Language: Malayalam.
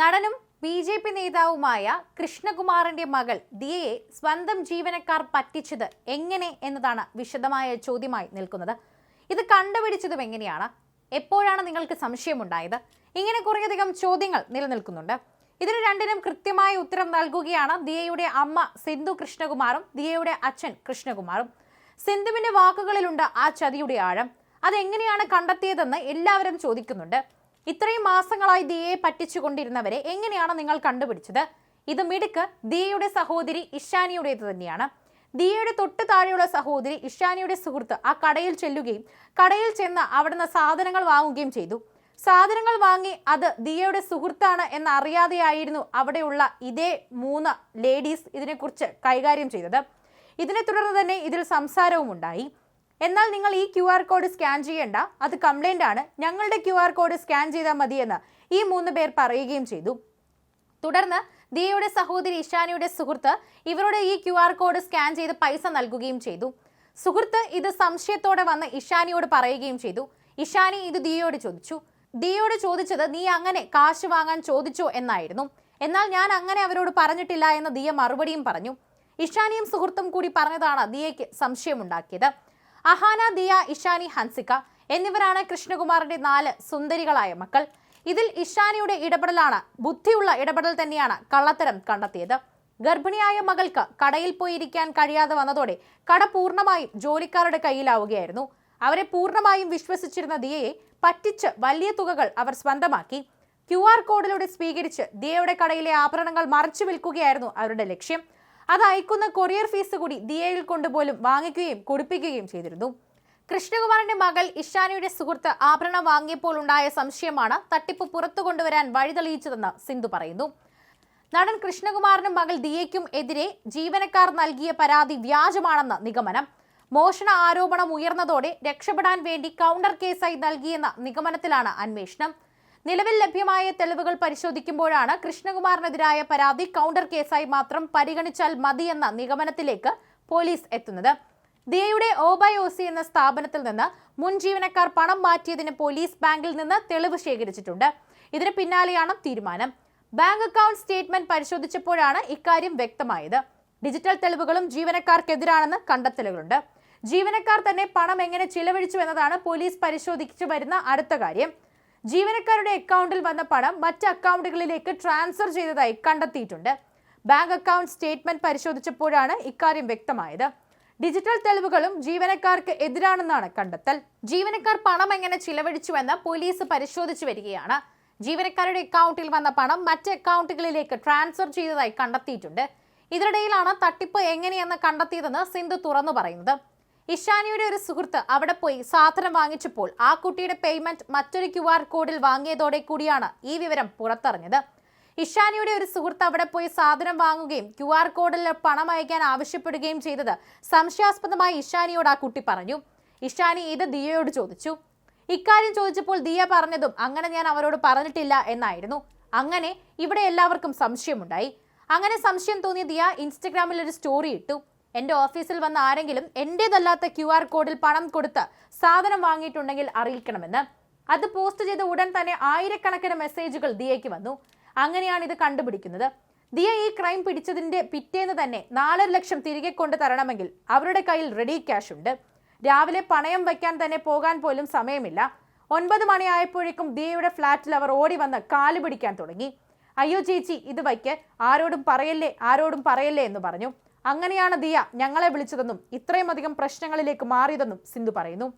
നടനും ബി ജെ പി നേതാവുമായ കൃഷ്ണകുമാറിന്റെ മകൾ ദിയയെ സ്വന്തം ജീവനക്കാർ പറ്റിച്ചത് എങ്ങനെ എന്നതാണ് വിശദമായ ചോദ്യമായി നിൽക്കുന്നത്. ഇത് കണ്ടുപിടിച്ചതും എങ്ങനെയാണ്? എപ്പോഴാണ് നിങ്ങൾക്ക് സംശയമുണ്ടായത്? ഇങ്ങനെ കുറേയധികം ചോദ്യങ്ങൾ നിലനിൽക്കുന്നുണ്ട്. ഇതിന് രണ്ടിനും കൃത്യമായ ഉത്തരം നൽകുകയാണ് ദിയയുടെ അമ്മ സിന്ധു കൃഷ്ണകുമാറും ദിയയുടെ അച്ഛൻ കൃഷ്ണകുമാറും. സിന്ധുവിന്റെ വാക്കുകളിലുണ്ട് ആ ചതിയുടെ ആഴം. അതെങ്ങനെയാണ് കണ്ടെത്തിയതെന്ന് എല്ലാവരും ചോദിക്കുന്നുണ്ട്. ഇത്രയും മാസങ്ങളായി ദിയയെ പറ്റിച്ചുകൊണ്ടിരുന്നവരെ എങ്ങനെയാണ് നിങ്ങൾ കണ്ടുപിടിച്ചത്? ഇത് മിടുക്ക് ദിയയുടെ സഹോദരി ഇഷാനിയുടേത് തന്നെയാണ്. ദിയയുടെ തൊട്ട് താഴെയുള്ള സഹോദരി ഇഷാനിയുടെ സുഹൃത്ത് ആ കടയിൽ ചെല്ലുകയും കടയിൽ ചെന്ന് അവിടുന്ന് സാധനങ്ങൾ വാങ്ങുകയും ചെയ്തു. സാധനങ്ങൾ വാങ്ങി അത് ദിയയുടെ സുഹൃത്താണ് എന്ന് അറിയാതെയായിരുന്നു അവിടെയുള്ള ഇതേ മൂന്ന് ലേഡീസ് ഇതിനെക്കുറിച്ച് കൈകാര്യം ചെയ്തത്. ഇതിനെ തുടർന്ന് തന്നെ ഇതിൽ സംസാരവും ഉണ്ടായി എന്നാൽ നിങ്ങൾ ഈ ക്യു ആർ കോഡ് സ്കാൻ ചെയ്യേണ്ട. അത് കംപ്ലൈന്റ് ആണ്. ഞങ്ങളുടെ ക്യു ആർ കോഡ് സ്കാൻ ചെയ്താൽ മതിയെന്ന് ഈ മൂന്ന് പേർ പറയുകയും ചെയ്തു. തുടർന്ന് ദിയയുടെ സഹോദരി ഇഷാനിയുടെ സുഹൃത്ത് ഇവരുടെ ഈ ക്യു ആർ കോഡ് സ്കാൻ ചെയ്ത് പൈസ നൽകുകയും ചെയ്തു. സുഹൃത്ത് ഇത് സംശയത്തോടെ വന്ന് ഇഷാനിയോട് പറയുകയും ചെയ്തു. ഇഷാനി ഇത് ദിയയോട് ചോദിച്ചു. ദിയയോട് ചോദിച്ചത് നീ അങ്ങനെ കാശ് വാങ്ങാൻ ചോദിച്ചോ? എന്നായിരുന്നു. എന്നാൽ ഞാൻ അങ്ങനെ അവരോട് പറഞ്ഞിട്ടില്ല എന്ന് ദിയ മറുപടിയും പറഞ്ഞു. ഇഷാനിയും സുഹൃത്തും കൂടി പറഞ്ഞതാണ് ദിയയ്ക്ക് സംശയമുണ്ടാക്കിയത്. അഹാന ദിയ ഇഷാനി ഹൻസിക എന്നിവരാണ് കൃഷ്ണകുമാറിന്റെ നാല് സുന്ദരികളായ മക്കൾ. ഇതിൽ ഇഷാനിയുടെ ഇടപെടലാണ് ബുദ്ധിയുള്ള ഇടപെടൽ തന്നെയാണ് കള്ളത്തരം കണ്ടെത്തിയത്. ഗർഭിണിയായ മകൾക്ക് കടയിൽ പോയിരിക്കാൻ കഴിയാതെ വന്നതോടെ കട പൂർണമായും ജോലിക്കാരുടെ കയ്യിലാവുകയായിരുന്നു. അവരെ പൂർണമായും വിശ്വസിച്ചിരുന്ന ദിയയെ പറ്റിച്ച് വലിയ തുകകൾ അവർ സ്വന്തമാക്കി. ക്യു ആർ കോഡിലൂടെ സ്വീകരിച്ച് ദിയയുടെ കടയിലെ ആഭരണങ്ങൾ മറച്ചു വിൽക്കുകയായിരുന്നു അവരുടെ ലക്ഷ്യം. അത് അയക്കുന്ന കൊറിയർ ഫീസ് കൂടി ദിയയിൽ കൊണ്ടുപോലും വാങ്ങിക്കുകയും കുടിപ്പിക്കുകയും ചെയ്തിരുന്നു. കൃഷ്ണകുമാറിന്റെ മകൾ ഇഷാനിയുടെ സുഹൃത്ത് ആഭരണം വാങ്ങിയപ്പോൾ ഉണ്ടായ സംശയമാണ് തട്ടിപ്പ് പുറത്തു കൊണ്ടുവരാൻ വഴിതെളിയിച്ചതെന്ന് സിന്ധു പറയുന്നു. നടൻ കൃഷ്ണകുമാറിനും മകൾ ദിയയ്ക്കും എതിരെ ജീവനക്കാർ നൽകിയ പരാതി വ്യാജമാണെന്ന് നിഗമനം. മോഷണ ആരോപണം ഉയർന്നതോടെ രക്ഷപ്പെടാൻ വേണ്ടി കൗണ്ടർ കേസായി നൽകിയെന്ന നിഗമനത്തിലാണ് അന്വേഷണം. നിലവിൽ ലഭ്യമായ തെളിവുകൾ പരിശോധിക്കുമ്പോഴാണ് കൃഷ്ണകുമാറിനെതിരായ പരാതി കൗണ്ടർ കേസായി മാത്രം പരിഗണിച്ചാൽ മതിയെന്ന നിഗമനത്തിലേക്ക് പോലീസ് എത്തുന്നത്. ദിയയുടെ ഓബൈ സി എന്ന സ്ഥാപനത്തിൽ നിന്ന് മുൻ ജീവനക്കാർ പണം മാറ്റിയതിന് പോലീസ് ബാങ്കിൽ നിന്ന് തെളിവ് ശേഖരിച്ചിട്ടുണ്ട്. ഇതിന് പിന്നാലെയാണ് തീരുമാനം. ബാങ്ക് അക്കൗണ്ട് സ്റ്റേറ്റ്മെന്റ് പരിശോധിച്ചപ്പോഴാണ് ഇക്കാര്യം വ്യക്തമായത്. ഡിജിറ്റൽ തെളിവുകളും ജീവനക്കാർക്കെതിരാണെന്ന് കണ്ടെത്തലുകളുണ്ട്. ജീവനക്കാർ തന്നെ പണം എങ്ങനെ ചിലവഴിച്ചു എന്നതാണ് പോലീസ് പരിശോധിച്ചു വരുന്ന അടുത്ത കാര്യം. ജീവനക്കാരുടെ അക്കൗണ്ടിൽ വന്ന പണം മറ്റ് അക്കൗണ്ടുകളിലേക്ക് ട്രാൻസ്ഫർ ചെയ്തതായി കണ്ടെത്തിയിട്ടുണ്ട്. ബാങ്ക് അക്കൗണ്ട് സ്റ്റേറ്റ്മെന്റ് പരിശോധിച്ചപ്പോഴാണ് ഇക്കാര്യം വ്യക്തമായത്. ഡിജിറ്റൽ തെളിവുകളും ജീവനക്കാർക്ക് എതിരാണെന്നാണ് കണ്ടെത്തൽ. ജീവനക്കാർ പണം എങ്ങനെ ചിലവഴിച്ചുവെന്ന് പോലീസ് പരിശോധിച്ചു വരികയാണ്. ജീവനക്കാരുടെ അക്കൗണ്ടിൽ വന്ന പണം മറ്റ് അക്കൗണ്ടുകളിലേക്ക് ട്രാൻസ്ഫർ ചെയ്തതായി കണ്ടെത്തിയിട്ടുണ്ട്. ഇതിനിടയിലാണ് തട്ടിപ്പ് എങ്ങനെയെന്ന് കണ്ടെത്തിയതെന്ന് സിന്ധു തുറന്നു പറയുന്നത്. ഇഷാനിയുടെ ഒരു സുഹൃത്ത് അവിടെ പോയി സാധനം വാങ്ങിച്ചപ്പോൾ ആ കുട്ടിയുടെ പേയ്മെന്റ് മറ്റൊരു ക്യു ആർ കോഡിൽ വാങ്ങിയതോടെ കൂടിയാണ് ഈ വിവരം പുറത്തറിഞ്ഞത്. ഇഷാനിയുടെ ഒരു സുഹൃത്ത് അവിടെ പോയി സാധനം വാങ്ങുകയും ക്യു ആർ കോഡിൽ പണം അയക്കാൻ ആവശ്യപ്പെടുകയും ചെയ്തത് സംശയാസ്പദമായി ഇഷാനിയോട് ആ കുട്ടി പറഞ്ഞു. ഇഷാനി ഇത് ദിയയോട് ചോദിച്ചു. ഇക്കാര്യം ചോദിച്ചപ്പോൾ ദിയ പറഞ്ഞതും അങ്ങനെ ഞാൻ അവരോട് പറഞ്ഞിട്ടില്ല എന്നായിരുന്നു. അങ്ങനെ ഇവിടെ എല്ലാവർക്കും സംശയമുണ്ടായി. അങ്ങനെ സംശയം തോന്നിയ ദിയ ഇൻസ്റ്റഗ്രാമിൽ ഒരു സ്റ്റോറി ഇട്ടു. എന്റെ ഓഫീസിൽ വന്ന ആരെങ്കിലും എന്റേതല്ലാത്ത ക്യു ആർ കോഡിൽ പണം കൊടുത്ത് സാധനം വാങ്ങിയിട്ടുണ്ടെങ്കിൽ അറിയിക്കണമെന്ന്. അത് പോസ്റ്റ് ചെയ്ത ഉടൻ തന്നെ ആയിരക്കണക്കിന് മെസ്സേജുകൾ ദിയയ്ക്ക് വന്നു. അങ്ങനെയാണ് ഇത് കണ്ടുപിടിക്കുന്നത്. ദിയ ഈ ക്രൈം പിടിച്ചതിന്റെ പിറ്റേന്ന് തന്നെ നാലര ലക്ഷം തിരികെ കൊണ്ട് തരണമെങ്കിൽ അവരുടെ കയ്യിൽ റെഡി ക്യാഷ് ഉണ്ട്. രാവിലെ പണയം വയ്ക്കാൻ തന്നെ പോകാൻ പോലും സമയമില്ല. ഒൻപത് മണിയായപ്പോഴേക്കും ദിയയുടെ ഫ്ലാറ്റിൽ അവർ ഓടി വന്ന് കാൽ പിടിക്കാൻ തുടങ്ങി. അയ്യോ ചേച്ചി ഇത് വയ്ക്ക്. ആരോടും പറയല്ലേ ആരോടും പറയല്ലേ എന്ന് പറഞ്ഞു. അങ്ങനെയാണ് ദിയ ഞങ്ങളെ വിളിച്ചതെന്നും ഇത്രയും അധികം പ്രശ്നങ്ങളിലേക്ക് മാറിയതെന്നും സിന്ധു പറയുന്നു.